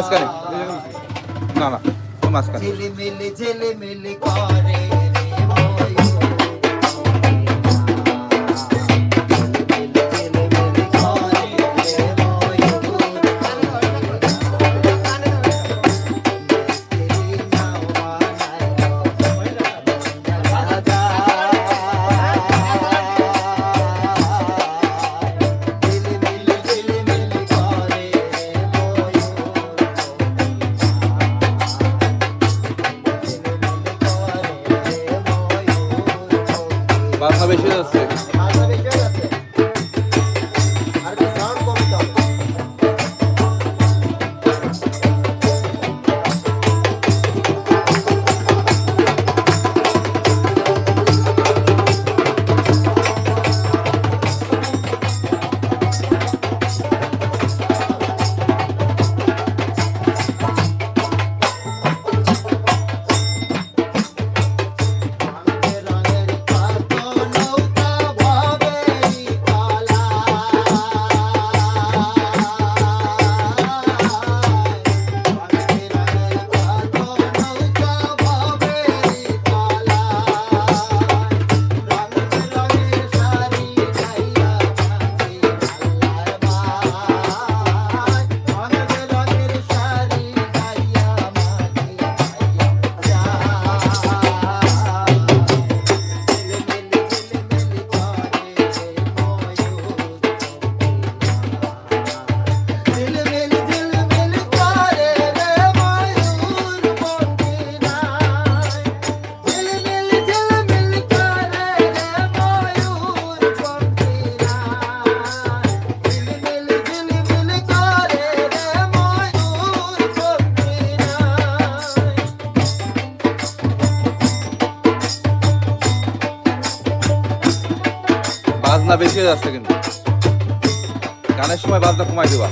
মাঝখানে। না না মাঝখানে। বাধা বেশি যাচ্ছে বাজনা বেশি যাচ্ছে কিন্তু। গানের সময় বাজনা কমাই দেবা।